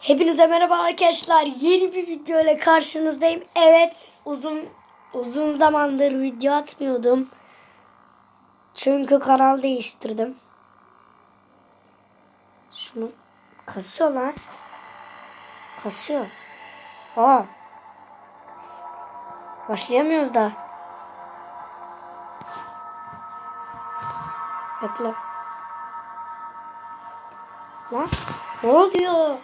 Hepinize merhaba arkadaşlar. Yeni bir video ile karşınızdayım. Evet, uzun uzun zamandır video atmıyordum. Çünkü kanal değiştirdim. Şunu kasıyor lan. Kasıyor. Aa. Başlayamıyoruz da. Bekle. Lan ne oluyor?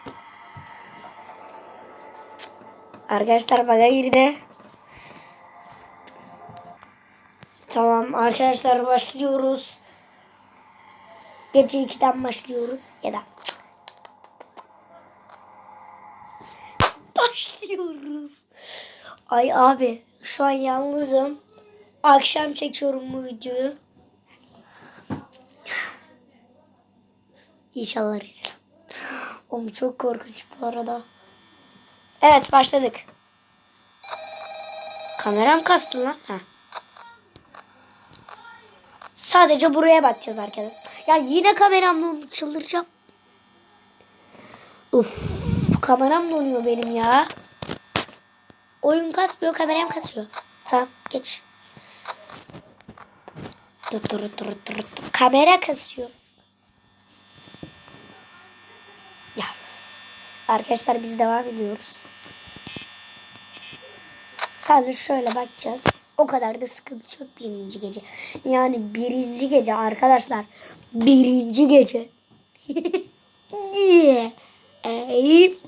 Arkadaşlar bana girdi. Tamam arkadaşlar başlıyoruz. Gece 2'den başlıyoruz. Ya da başlıyoruz. Ay abi şu an yalnızım. Akşam çekiyorum bu videoyu. İnşallah rezil. Oğlum çok korkunç bu arada. Evet başladık. Kameram kastı lan. Ha. Sadece buraya bakacağız arkadaşlar. Ya yine kameramla çıldıracağım. Uf, kameram donuyor benim ya. Oyun kasmıyor, kameram kasıyor. Tamam, geç. Dur dur dur dur dur. Kamera kasıyor. Ya. Arkadaşlar biz devam ediyoruz. Sadece şöyle bakacağız. O kadar da sıkıntı yok birinci gece. Yani birinci gece arkadaşlar. Birinci gece. Niye? Ey.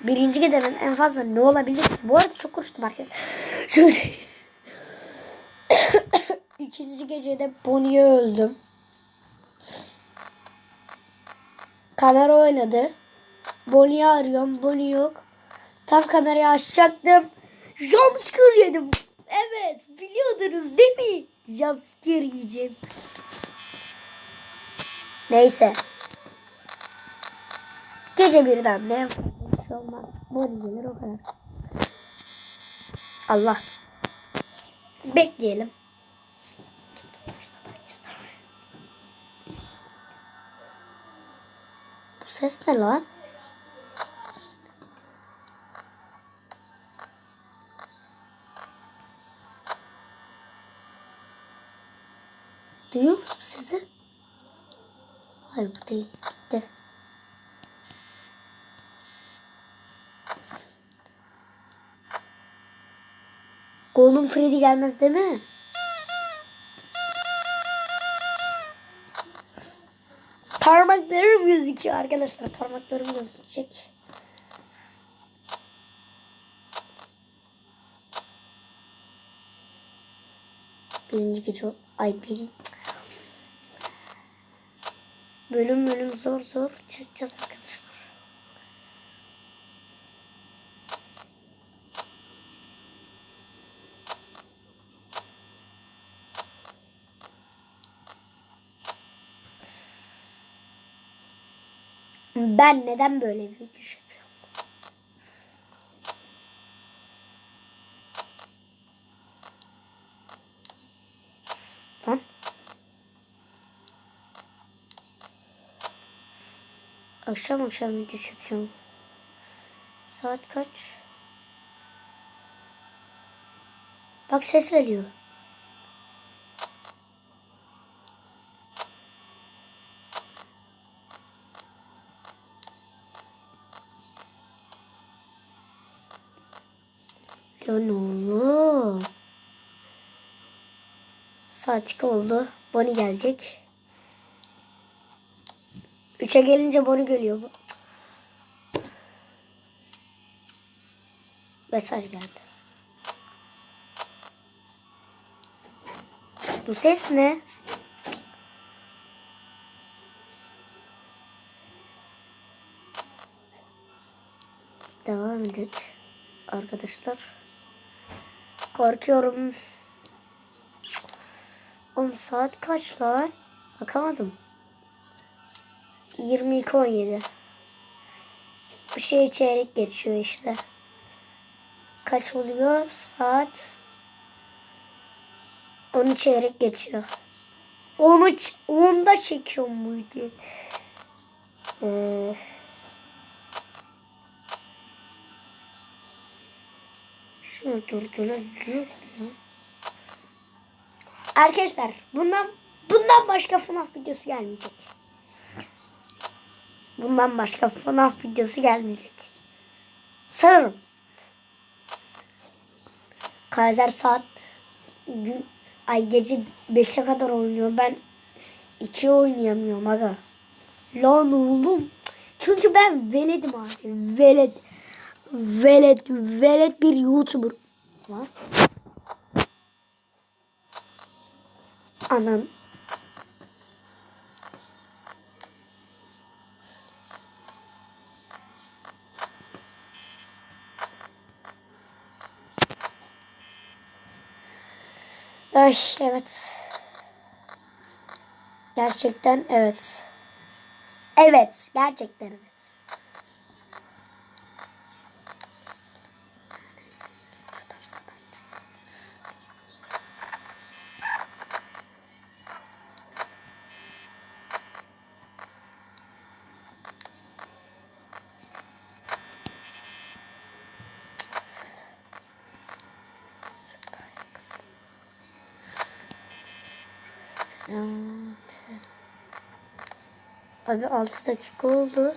Birinci geceden en fazla ne olabilir ki? Bu arada çok konuştum arkadaşlar. Şöyle. İkinci gecede Bonnie'ye öldüm. Kamera oynadı. Bonnie'yi arıyorum. Bonnie yok. Tam kamerayı açacaktım. Jumpscare yedim. Evet biliyordunuz değil mi? Jumpscare yiyeceğim. Neyse. Gece birden de bir şey olmaz. Bonnie gelir o kadar. Allah. Bekleyelim. Bu ses ne lan? Duyuyor musun sesi? Hayır bu değil. Gitti. Golden Freddy gelmez değil mi? Parmaklarım gözüküyor arkadaşlar. Parmaklarım gözükecek. Birinci gece ay bir bölüm bölüm zor zor çekeceğiz arkadaşlar. Ben neden böyle bir video çekiyorum? Lan. Akşam akşam video çekiyorum. Saat kaç? Bak ses geliyor. Lan oğlum. Saat 2 oldu. Bonnie gelecek. 3'e gelince Bonnie geliyor. bu. Mesaj geldi. Bu ses ne? Devam edelim arkadaşlar. Korkuyorum. Oğlum saat kaç lan? Bakamadım. 22.17. Bir şey çeyrek geçiyor işte. Kaç oluyor? Saat 10 çeyrek geçiyor. 10'u 10'da çekiyorum bu videoyu. Ee, Şunu durdurabiliyor. Arkadaşlar bundan bundan başka FNAF videosu gelmeyecek. Bundan başka FNAF videosu gelmeyecek. Sanırım. Kaiser saat gün ay gece 5'e kadar oynuyor. Ben 2 oynayamıyorum aga. Lan oğlum. Çünkü ben veledim abi. Veled. Veled. Veled bir YouTuber. Lan. Anan. Ay evet. Gerçekten evet. Evet, gerçekten evet. Abi 6 dakika oldu.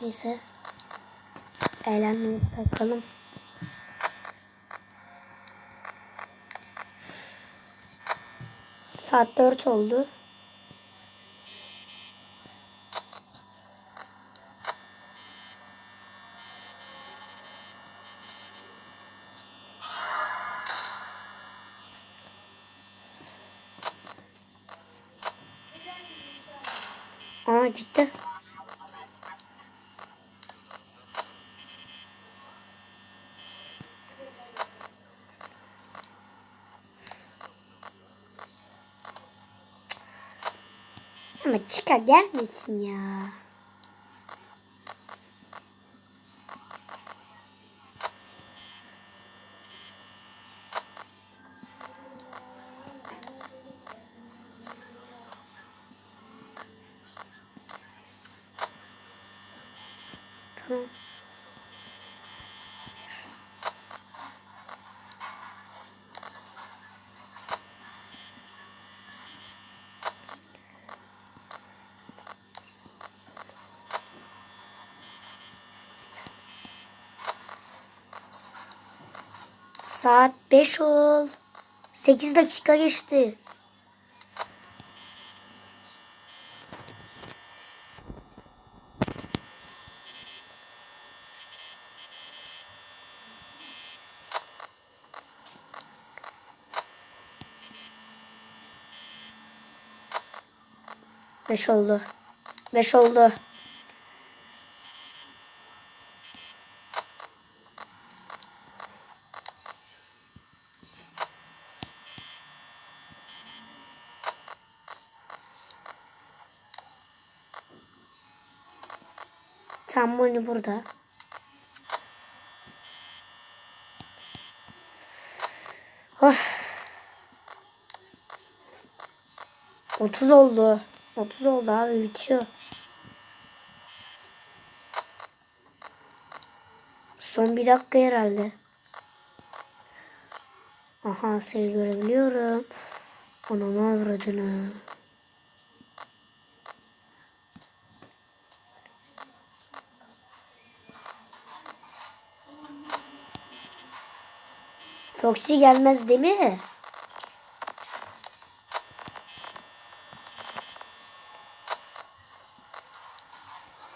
Neyse. Eğlenmeye bakalım. Saat 4 oldu. Aa gitti. Ama çıka gelmesin ya. Tamam. Saat 5 ol. 8 dakika geçti. Beş oldu. Beş oldu. Tam Moni burada. Oh. 30 oldu. 30 oldu abi bitiyor. Son bir dakika herhalde. Aha seni görebiliyorum. Ananı avradını. Foxy gelmez değil mi?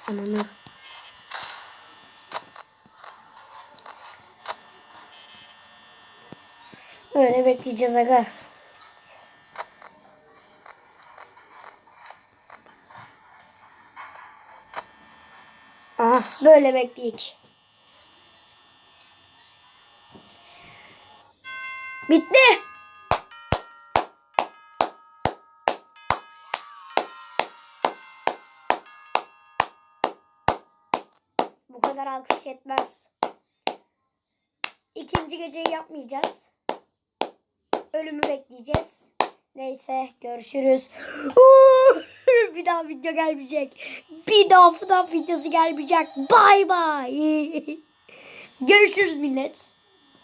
Ananı. Öyle bekleyeceğiz aga. Aha böyle bekleyik. Bitti. Bu kadar alkış yetmez. İkinci geceyi yapmayacağız. Ölümü bekleyeceğiz. Neyse görüşürüz. bir daha video gelmeyecek. Bir daha FNAF videosu gelmeyecek. Bay bay. görüşürüz millet.